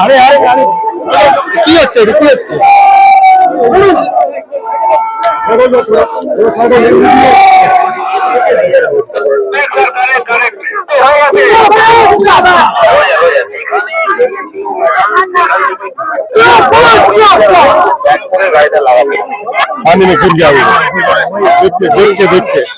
আরে আরে আরে কি হচ্ছে এটা কি হচ্ছে पानी में गिर जाओगे देख के देख के